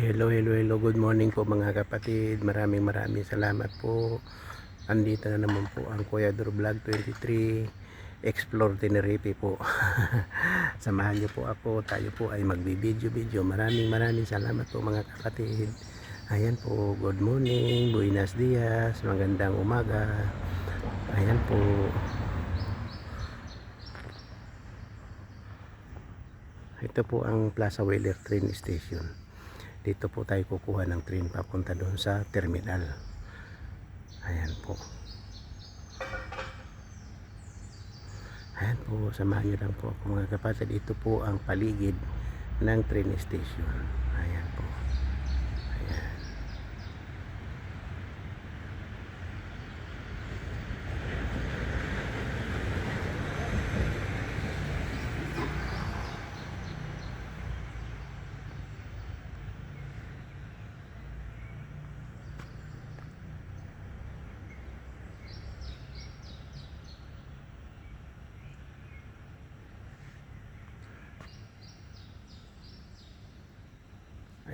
Hello, hello, hello. Good morning po mga kapatid. Maraming maraming salamat po. Andito na naman po ang Kuya Dur Vlog 23 Explore Tenerife po. Samahan niyo po ako. Tayo po ay magbibideo-video. Maraming maraming salamat po mga kapatid. Ayan po. Good morning. Buenos dias. Magandang umaga. Ayan po. Ito po ang Plaza Wheeler Train Station dito po tayo kukuha ng train papunta doon sa terminal. Ayan po. Ayan po samahan nyo lang po ako mga kapatid. Ito po ang paligid ng train station. Ayan po ayan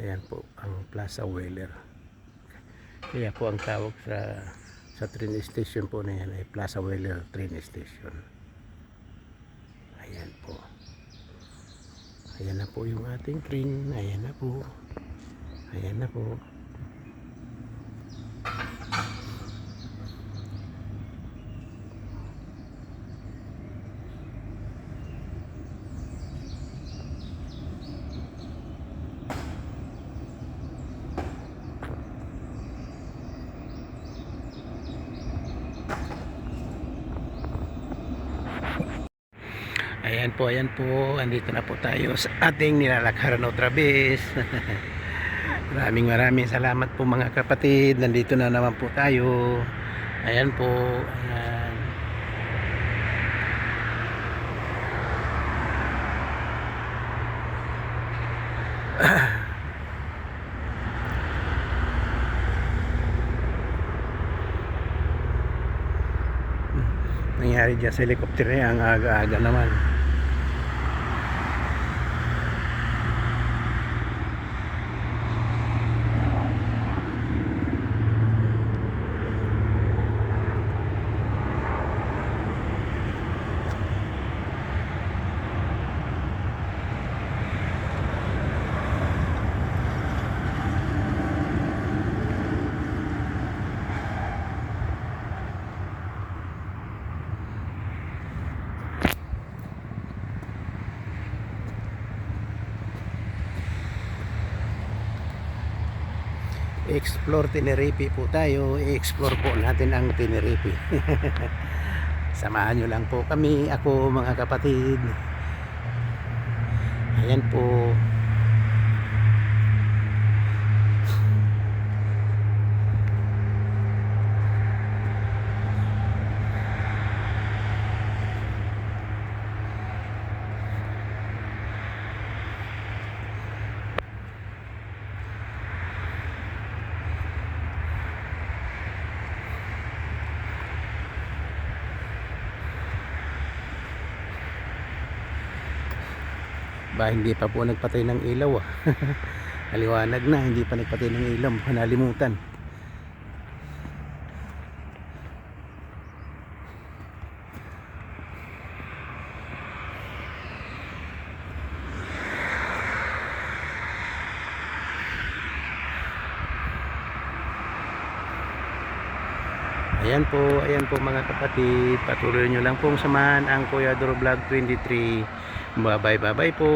ayan po ang Plaza Wheeler kaya po ang tawag sa sa train station po na yan ay Plaza Wheeler train station. Ayan po. Ayan na po yung ating train. Ayan na po. Ayan na po Ayan po, ayan po. Andito na po tayo sa ating nilalakharan otra vez. maraming maraming salamat po mga kapatid. Nandito na naman po tayo. Ayan po. Ayan. nangyari dyan sa helicopter na yan, ang aga-aga naman explore Tenerife po tayo. I-explore po natin ang Tenerife. Samahan nyo lang po kami. Ako mga kapatid. Ayan po ba hindi pa po nagpatay ng ilaw ah aliwanag na hindi pa nagpatay ng ilaw nalimutan Ayan po, ayan po mga kapatid. Patuloy nyo lang pong samahan ang Kuya Duro Vlog 23. Bye bye bye bye po.